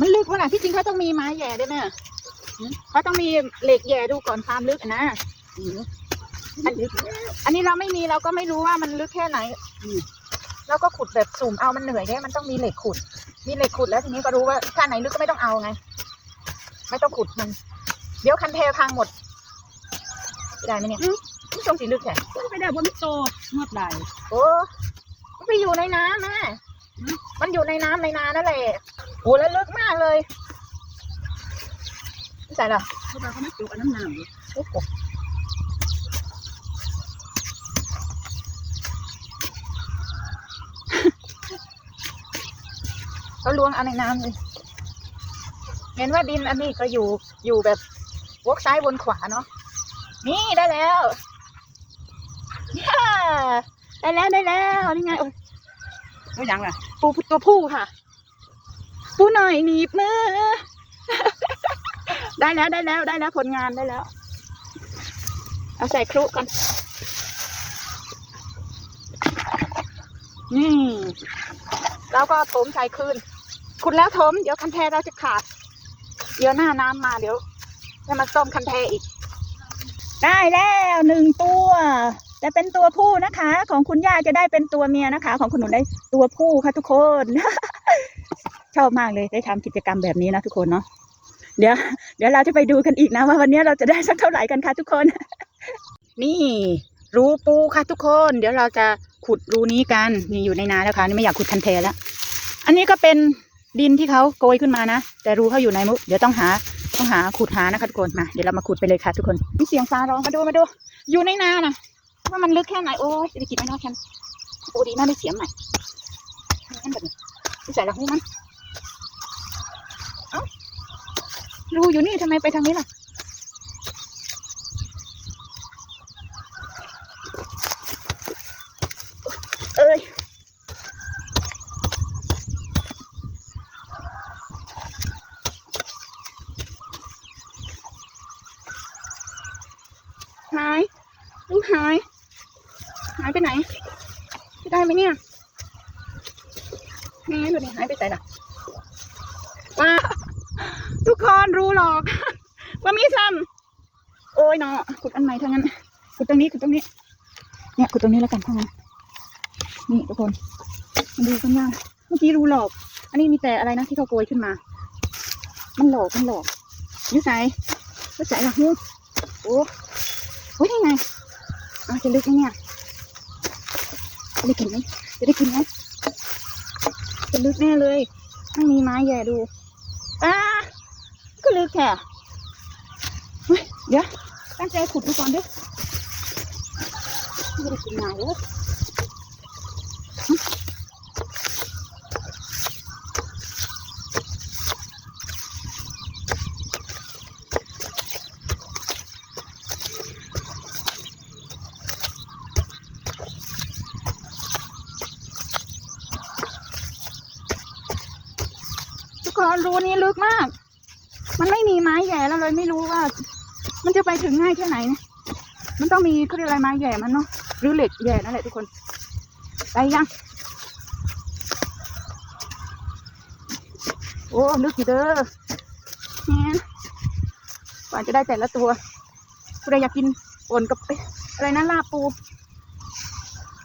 มันลึกวะล่ะที่จริงเขาต้องมีไม้แหย่ด้วยนะหืมเขาต้องมีเหล็กแหย่ดูก่อนความลึกอะนะหืมอันอันนี้เราไม่มีเราก็ไม่รู้ว่ามันลึกแค่ไหนอืมเราก็ขุดแบบสุ่มเอามันเหนื่อยเนี่ยมันต้องมีเหล็กขุด มีเหล็กขุดแล้วทีนี้ก็รู้ว่าถ้าไหนลึกก็ไม่ต้องเอาไง ไม่ต้องขุดมัน เดี๋ยวคันเทพังหมดได้ไหมเนี่ยนี่ตรงสีลึกแค่ไปได้บนโตเมื่อใดโอ้มันไปอยู่ในน้ำแม่ มันอยู่ในน้ำในนานั่นแหละโอ้แล้วลึกมากเลยไม่ใส่หรอเขาบอกเขาไม่จุกอันน้ำหนาวโอ้โหเขาล้วงเอาในน้ำเลยเห็นว่าดินอันนี้ก็อยู่อยู่แบบวกซ้ายวนขวาเนาะนี่ได้แล้ว ได้แล้วได้แล้วนี่ไงโอ้ ยไม่ยังล่ะ ปูตัวผู้ค่ะ ปูหน่อยหนีบมือ ได้แล้วได้แล้วได้แล้วผลงานได้แล้ว เอาใส่ครุกันนี่แล้วก็ถมใส่คืนขุดแล้วถม เดี๋ยวคันแทเราจะขาด เดี๋ยวหน้าน้ำมาเดี๋ยวจะมาต้มคันแทอีก ได้แล้วหนึ่งตัว แต่เป็นตัวผู้นะคะ ของคุณย่าจะได้เป็นตัวเมียนะคะ ของคุณหนูได้ตัวผู้ค่ะทุกคน ชอบมากเลยได้ทำกิจกรรมแบบนี้นะทุกคนเนาะเดี๋ยวเดี๋ยวเราจะไปดูกันอีกนะว่าวันนี้เราจะได้สักเท่าไหร่กันคะทุกคน นี่รูปูค่ะทุกคน เดี๋ยวเราจะขุดรูนี้กันนี่อยู่ในนาแล้วค่ะนี่ไม่อยากขุดคันเทแล้วอันนี้ก็เป็นดินที่เขาโกยขึ้นมานะแต่รูเขาอยู่ในมุกเดี๋ยวต้องหาต้องหาขุดหานะคะทุกคนมาเดี๋ยวเรามาขุดไปเลยค่ะทุกคนมีเสียงฟ้าร้องมาดูมาดู อยู่ในนานะ ว่ามันลึกแค่ไหนโอ้ยจะไปกินไม่นอกแค่โอ้ดีน่าได้เสียงใหม่งั้นแบบนี้ใส่ละหูมันเอ้ารูอยู่นี่ทำไมไปทางนี้ล่ะเอ้ยหายลูกหาย ไปไหนจะได้ไหมเนี่ยแม่ดูดิหายไปไหนล่ะว้าทุกคนรู้หรอกว่ามีซ้ำโอ้ยเนาะขุดอันใหม่ทั้งนั้นขุดตรงนี้ขุดตรงนี้ เนี่ยขุดตรงนี้แล้วกันทั้งนั้นนี่ทุกคนมาดูกันว่าเมื่อกี้รู้หลอก อันนี้มีแต่อะไรนะที่เขาโกยขึ้นมา มันหลอกมันหลอกยุ่ใส่ยุ่ใส่หรอยูโอ้โอ้ยยังไงอ้าวจะลึกไหมเนี่ย จะได้กินไหมจะได้กินไหมจะลึกแน่เลย ไม่มีไม้แย่ดูอ้าก็ลึกแค่เฮ้ยเดี๋ยวตั้งใจขุดดูก่อนดิไม่ได้กินนานเลย กคนรูนี้ลึกมาก มันไม่มีไม้แหย่แล้วเลยไม่รู้ว่า มันจะไปถึงง่ายแค่ไหนนะมันต้องมีเขาเรียกอะไรไม้แหย่มันเนาะหรือเหล็กแหย่นั่นแหละทุกคนไปยังโอ้ลึกอยู่เด้อเนี่ยกว่าจะได้แต่ละตัวผู้ใดอยากกินป่นกับอะไรนะลาบปู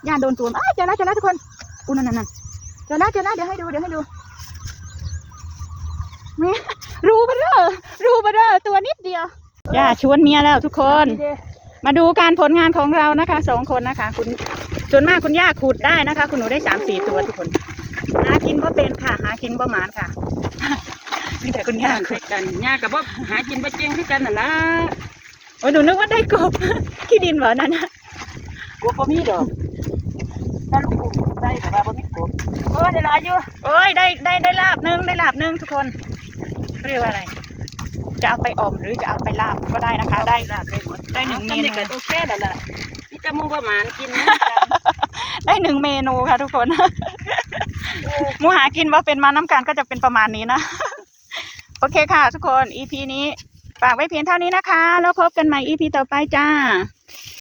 ย่าโดนตัวอ้าเจอแล้วเจอแล้วทุกคนอู้นั่นนั่นนั่นเจอแล้วเจอแล้วเดี๋ยวให้ดูเดี๋ยวให้ดู นี่รูเบลอรูเบลอตัวนิดเดียวย่าชวนเมียแล้วทุกคน มาดูการผลงานของเรานะคะสองคนนะคะ คุณส่วนมากคุณย่าขุดได้นะคะ คุณหนูได้สามสี่ตัวทุกคนหากินว่าเป็นค่ะ หากินว่าหมานค่ะมีแต่คุณย่าย่างขุคุดยกันย่ากับว่าหากินไปเจงคือกันน่ะละโอ้ยหนูนึกว่าได้กบขี้ดินเหรอนั่นนะกลัวบ่มีดอกถ้าลูกปูได้แต่ว่าบ่มีกบโอ้ยได้หลายอยู่โอ้ยได้ได้ได้ลาบหนึงได้ลาบหนึงทุกคน เขาเรียกว่าอะไร จะเอาไปออมหรือจะเอาไปลาบก็ได้นะคะ ได้ลาบได้หมดได้หนึ่งเมนูอาทำก็โอเคแล้วล่ะนี่จะมูประมาณกินนะได้หนึ่งเมนูค่ะทุกคนหมูหากินว่าเป็นมาน้ำกันก็จะเป็นประมาณนี้นะ โอเคค่ะ ทุกคน EP นี้ฝากไว้เพียงเท่านี้นะคะ แล้วพบกันใหม่ EP ต่อไปจ้า